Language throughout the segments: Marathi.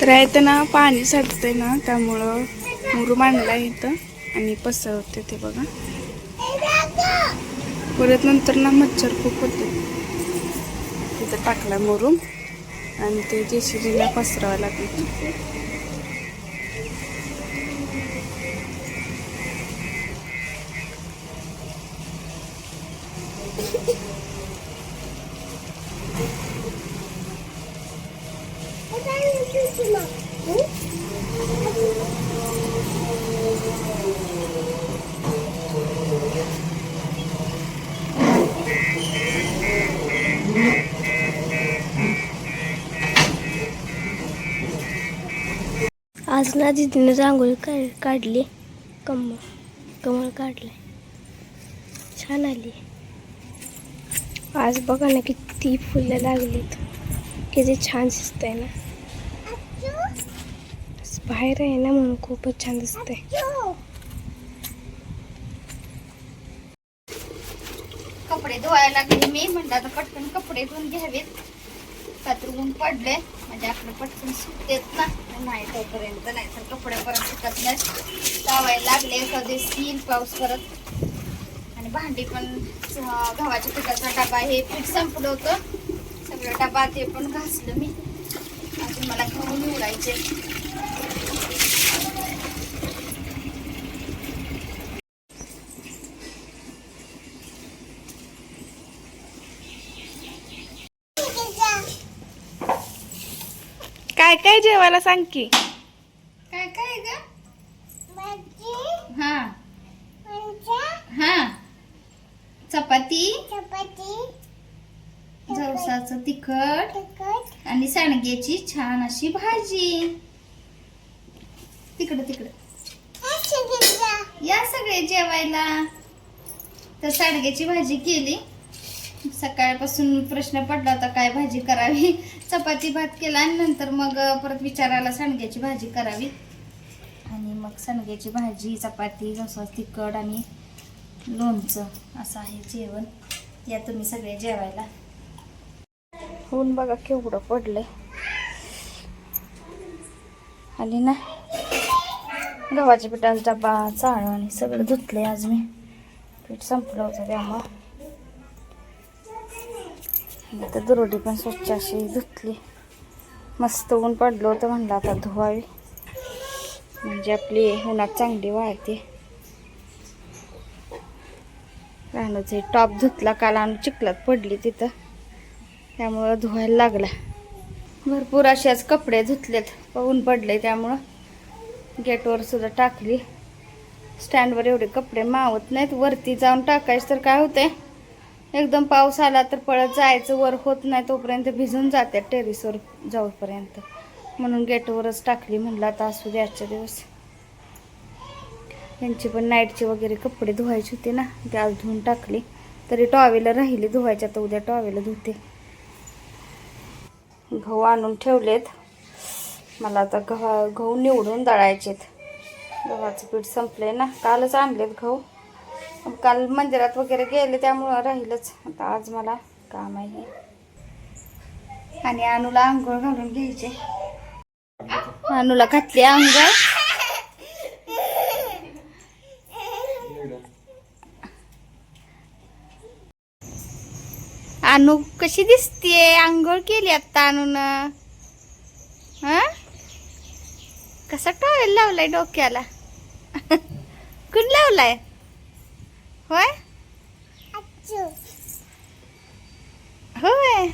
तर इथं ना पाणी साठतंय ना त्यामुळं मुरूम आणला इथं. आणि पसरवते ते बघा. परत नंतर ना मच्छर खूप होते तिथं टाकला मुरूम. आणि ते जेसीबीला पसरावं लागेल. आज ना दिदीने रांगोळी काढ काढली. कमळ कमळ काढलं छान आली. आज बघा ना किती फुलं लागलीत. किती छान दिसतंय ना. बाहेर आहे ना म्हणून खूपच छान दिसतंय. कपडे धुवायला लागले मी. म्हणलं आता पटकन कपडे धुवून घ्यावेत. कात्र ऊन पडले म्हणजे आपलं पटकन सुटतेत ना. नाही तोपर्यंत नाही तर कपडे परत सुकत नाही. लावायला लागले कधी सील पाऊस करत आणि भांडी पण गव्हाच्या पिठाचा डबा हे पीठ संपलं होतं. सगळं डबा ते पण घासलं मी. अजून मला घेऊन निवडायचे. काय काय जेवायला सांग की. काय काय ग? हा. हा. चपाती. जवसाचं तिखट. आणि सांडग्याची छान अशी भाजी. तिकडं तिकडं. या सगळे जेवायला. तर सांडग्याची भाजी केली. सकाळपासून प्रश्न पडला होता काय भाजी करावी? चपाती भात केला आणि नंतर मग परत विचारायला सांडग्याची भाजी करावी. आणि मग सांडग्याची भाजी चपाती घसा तिखट आणि लोणचं असं आहे जेवण. या तुम्ही सगळे जेवायला. ऊन बघा केवढं पडलंय. आली ना? गव्हाच्या पिठाचा डबा चाळ आणि सगळं धुतलंय आज मी. पीठ संपलं होतं त्यामुळं. आता दुरोडी पण स्वच्छ अशी धुतली. मस्त ऊन पडलं होतं म्हणलं आता धुवावी. म्हणजे आपली उन्हात चांगली वाळते. राहण्याचे टॉप धुतला काल आणि चिखलात पडली तिथं. त्यामुळं धुवायला लागला. भरपूर असे आज कपडे धुतलेत ऊन पडले त्यामुळं. गेटवर सुद्धा टाकली. स्टँडवर एवढे कपडे मावत नाहीत वरती जाऊन टाकायचं तर काय होतंय? एकदम पाऊस आला तर पळत जायचं वर होत नाही तोपर्यंत भिजून जाते टेरिसवर जाऊपर्यंत. म्हणून गेटवरच टाकली म्हणलं आता असू दे आजच्या दिवस. यांची पण नाईटचे वगैरे कपडे धुवायचे होते ना ते आज धुवून टाकली. तरी टॉवेला राहिली धुवायच्या तर उद्या टॉवेला धुते. गहू आणून ठेवलेत. मला आता गव्हा गहू निवडून दळायचेत. गव्हाचं पीठ संपलंय ना कालच आणलेत गहू. काल मंदिरात वगैरे गेले त्यामुळं राहीलच. आता आज मला काम आहे. आणि अनुला आंघोळ घालून घ्यायचे. अनुला घातली आंघोळ. अनु कशी दिसतीये? आंघोळ केली आता अनुन. हा? कसा टॉवेल लावलाय डोक्याला? कुण लावलाय? होय? होय.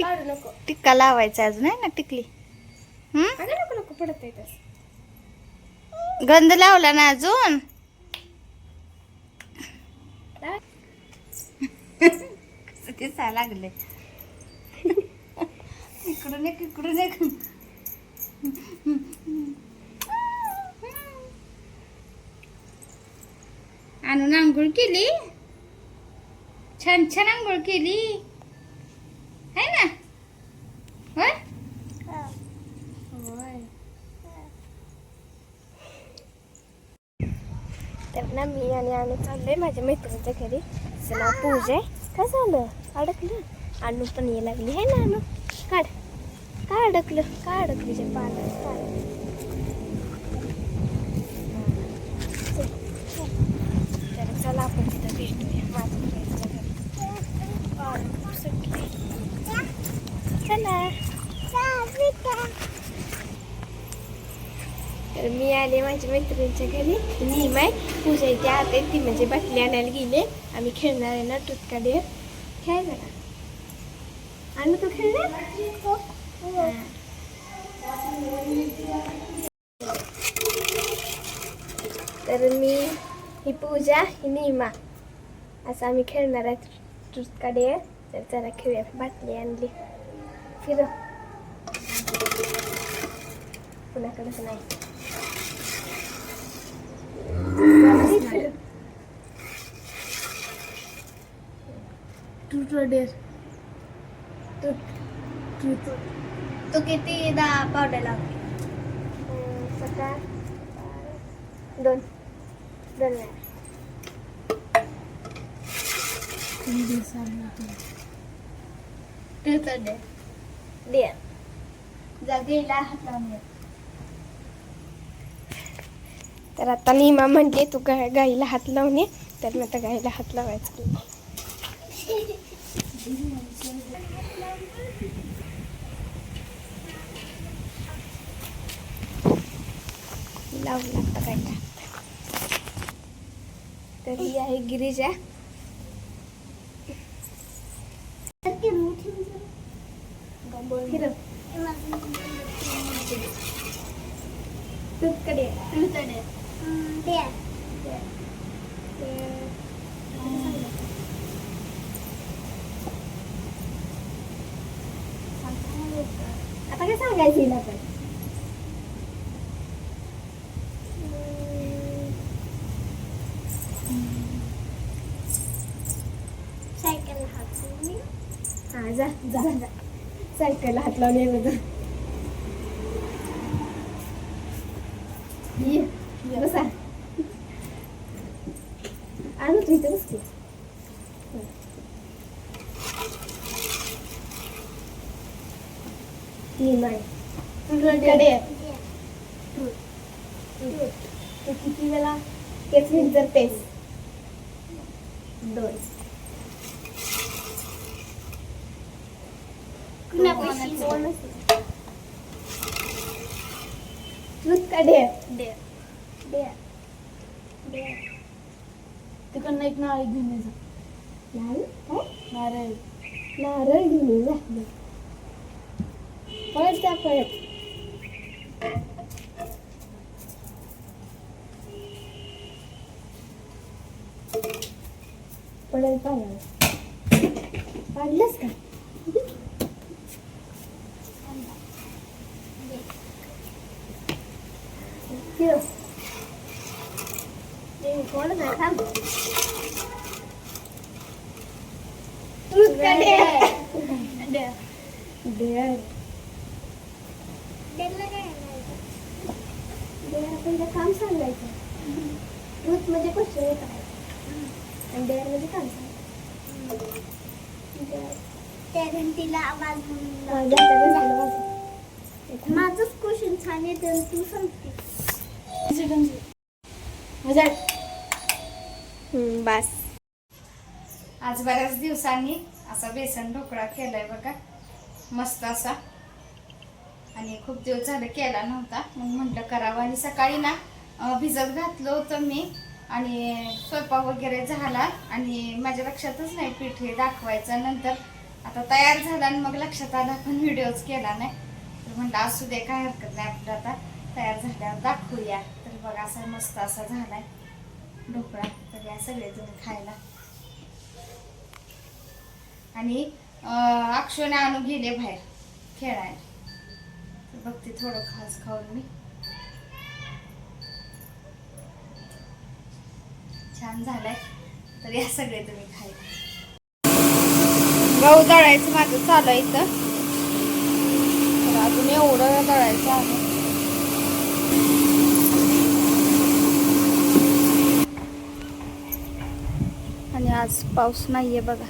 काढू नको. टिक्का लावायचा अजून आहे ना टिकली. हम्म? अगं नको नको पडत आहे तसं. गंध लावला ना अजून? कसं दिसायला लागले. इकडून एक इकडून एक. आणून आंघोळ केली. छान छान आंघोळ केली. है ना? होय? तर ना मी आणि आणू चाललोय माझ्या मैत्रिणीच्या घरी. तिचं नाव पूजा आहे. काय झालं? अडकलं. आणू पण ये लागली. आहे ना आणू? काढ. काय अडकलं? काय अडकली? जे पाण्यात काढ तर चला आपण तिथं भेटूया. माझं चला. तर मी आले माझ्या मैत्रिणीच्या घरी. मी माय पूजा इथे आत. आहे ती म्हणजे बाटली आणायला गेले. आम्ही खेळणार आहे ना टुटकाडे खेळ जरा. आणि तू खेळणार? तर मी ही पूजा ही नीमा असं आम्ही खेळणार आहे टुटकाडे तर चला खेळूया बाटली आणली फिर कुणाकडेच नाही तू किती दा पावडर लावते दोन दोन तर दे दे जागेला हात तर आता नीमा म्हणते तू गा गाईला हात लावणे. तर मी आता गाईला हात लावायचं लावू लागतं गाईला. तर ही आहे गिरिजा फिरव दूधकडे तू तर दे. आता काय सांगायचं हिला पण सायकल हात हा जा जा जा. सायकलला हात लावले बघा. ये बसा. आणू तू इथं बसते तीन आहे तुझ्याकडे किती वेळा? तेच जर तेच. दोन. दूध दे. दे तिकडनं एक नारळ घेऊन ये जा. नारळ? काय? नारळ. नारळ घेऊन ये जा पळत जा पळत. पळत पाडलंस का? दूध काढे. दे. Dear. डेअर पहिलं काम सांगायचं. ट्रूथ म्हणजे क्वेश्चन करायचं. आणि डेअर म्हणजे काम सांगायचं. आवाज जा. माझंच क्वेश्चन छान येतं तू सांगते. बस. आज बऱ्याच दिवसांनी असा बेसन ढोकळा केलाय बघा. मस्त असा. आणि खूप दिवस झालं केला नव्हता. मग म्हटलं करावं. आणि सकाळी ना भिजत घातलं होतं मी. आणि स्वयंपाक वगैरे झाला. आणि माझ्या लक्षातच नाही पीठ हे दाखवायचं. नंतर आता तयार झाला आणि मग लक्षात आला पण व्हिडिओच केला नाही. तर म्हटलं असू दे काय हरकत नाही आपलं आता. तयार झाल्यावर दाखवूया. बघा असा मस्त असा झालाय. ढोकळा तर या सगळे तुम्ही खायला. आणि अक्षोने आणून गेले बाहेर खेळायला. बघते थोडं खास खाऊन मी. छान झालाय. तर या सगळे तुम्ही खायला. गहू दळायचं माझं चालू आहे इथं. तर अजून एवढं दळायचं आहे. आज पाऊस नाही आहे बघा.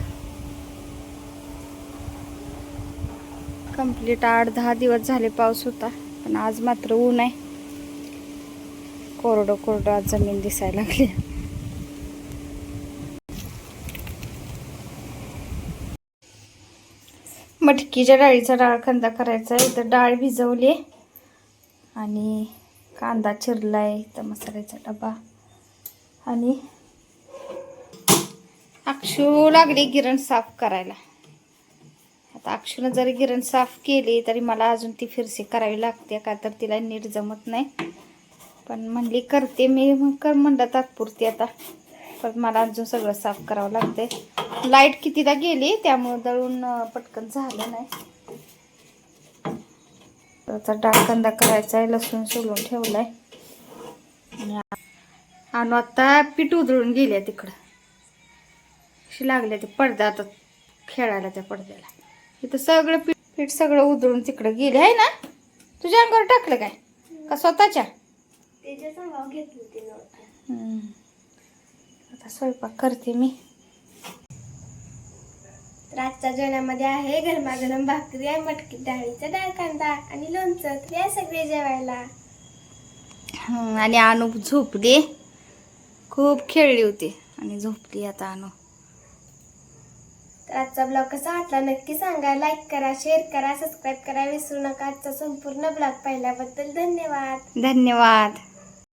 कंप्लीट आठ दहा दिवस झाले पाऊस होता पण आज मात्र ऊन आहे. कोरडं कोरडं आज जमीन दिसायला लागली. मटकीच्या डाळीचा डाळ कांदा करायचा आहे तर डाळ भिजवली आणि कांदा चिरला आहे तर मसाल्याचा डबा. आणि अक्षू लागली गिरण साफ करायला. आता अक्षूनं जरी गिरण साफ केली तरी मला अजून ती फिरसी करावी लागते का तर तिला नीट जमत नाही. पण म्हणली करते मी मग कर म्हणलं तात्पुरती आता. परत मला अजून सगळं साफ करावं लागतंय. लाइट कितीदा गेली त्यामुळं दळून पटकन झालं नाही. तर डाळ कांदा करायचा आहे लसूण सोलून ठेवलाय. आणि आता पीठ उधळून गेल्या तिकडं. अशी लागले ते पडदा आता खेळायला त्या पडद्याला. इथं सगळं पीठ पीठ सगळं उधळून तिकडं गेले आहे ना? तुझ्या अंगावर टाकलं काय? का स्वतःच्या. आता स्वयंपाक करते मी. तर आजच्या जेवणामध्ये आहे गरमागरम भाकरी आहे मटकी डाळीचा डाळ कांदा आणि लोणचं. या सगळे जेवायला. आणि अनु झोपली. खूप खेळली होती आणि झोपली आता अनु तर आजचा ब्लॉग कसा वाटला नक्की सांगा. लाईक करा शेअर करा सबस्क्राईब करा. विसरू नका आजचा संपूर्ण ब्लॉग पाहिल्याबद्दल धन्यवाद. धन्यवाद.